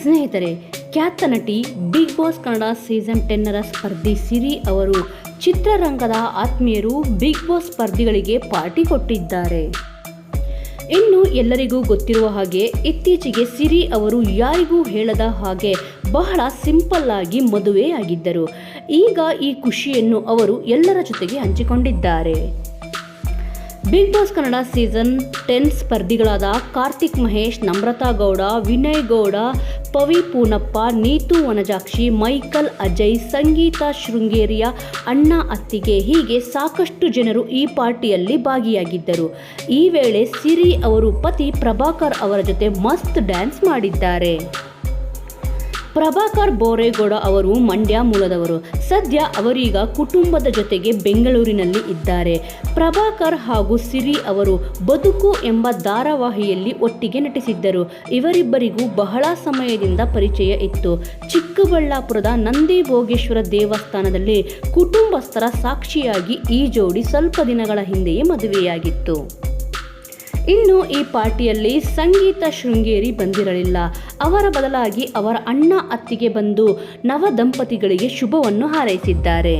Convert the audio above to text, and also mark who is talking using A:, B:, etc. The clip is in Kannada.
A: ಸ್ನೇಹಿತರೆ, ಖ್ಯಾತ ನಟಿ ಬಿಗ್ ಬಾಸ್ ಕನ್ನಡ ಸೀಸನ್ ಟೆನ್ನರ ಸ್ಪರ್ಧಿ ಸಿರಿ ಅವರು ಚಿತ್ರರಂಗದ ಆತ್ಮೀಯರು ಬಿಗ್ ಬಾಸ್ ಸ್ಪರ್ಧಿಗಳಿಗೆ ಪಾರ್ಟಿ ಕೊಟ್ಟಿದ್ದಾರೆ. ಇನ್ನು ಎಲ್ಲರಿಗೂ ಗೊತ್ತಿರುವ ಹಾಗೆ ಇತ್ತೀಚೆಗೆ ಸಿರಿ ಅವರು ಯಾರಿಗೂ ಹೇಳದ ಹಾಗೆ ಬಹಳ ಸಿಂಪಲ್ ಆಗಿ ಮದುವೆಯಾಗಿದ್ದರು. ಈಗ ಈ ಖುಷಿಯನ್ನು ಅವರು ಎಲ್ಲರ ಜೊತೆಗೆ ಹಂಚಿಕೊಂಡಿದ್ದಾರೆ. Bigg Boss Kannada season ten ಸ್ಪರ್ಧಿಗಳಾದ Karthik Mahesh, Namratha Gowda, Vinay Gowda, Pavi Poonappa, Neethu Vanajakshi, Michael Ajay, Sangeetha ಶೃಂಗೇರಿಯ ಅಣ್ಣ ಅತ್ತಿಗೆ ಹೀಗೆ ಸಾಕಷ್ಟು ಜನರು ಈ ಪಾರ್ಟಿಯಲ್ಲಿ ಭಾಗಿಯಾಗಿದ್ದರು. ಈ ವೇಳೆ ಸಿರಿ ಅವರು ಪತಿ ಪ್ರಭಾಕರ್ ಅವರ ಜೊತೆ ಮಸ್ತ್ ಡ್ಯಾನ್ಸ್ ಮಾಡಿದ್ದಾರೆ. ಪ್ರಭಾಕರ್ ಬೋರೇಗೌಡ ಅವರು ಮಂಡ್ಯ ಮೂಲದವರು. ಸದ್ಯ ಅವರೀಗ ಕುಟುಂಬದ ಜೊತೆಗೆ ಬೆಂಗಳೂರಿನಲ್ಲಿ ಇದ್ದಾರೆ. ಪ್ರಭಾಕರ್ ಹಾಗೂ ಸಿರಿ ಅವರು ಬದುಕು ಎಂಬ ಧಾರಾವಾಹಿಯಲ್ಲಿ ಒಟ್ಟಿಗೆ ನಟಿಸಿದ್ದರು. ಇವರಿಬ್ಬರಿಗೂ ಬಹಳ ಸಮಯದಿಂದ ಪರಿಚಯ ಇತ್ತು. ಚಿಕ್ಕಬಳ್ಳಾಪುರದ ನಂದಿ ಭೋಗೇಶ್ವರ ದೇವಸ್ಥಾನದಲ್ಲಿ ಕುಟುಂಬಸ್ಥರ ಸಾಕ್ಷಿಯಾಗಿ ಈ ಜೋಡಿ ಸ್ವಲ್ಪ ದಿನಗಳ ಹಿಂದೆಯೇ ಮದುವೆಯಾಗಿತ್ತು. ಇನ್ನು ಈ ಪಾರ್ಟಿಯಲ್ಲಿ ಸಂಗೀತ ಶೃಂಗೇರಿ ಬಂದಿರಲಿಲ್ಲ. ಅವರ ಬದಲಾಗಿ ಅವರ ಅಣ್ಣ ಅತ್ತಿಗೆ ಬಂದು ನವ ದಂಪತಿಗಳಿಗೆ ಶುಭವನ್ನು ಹಾರೈಸಿದ್ದಾರೆ.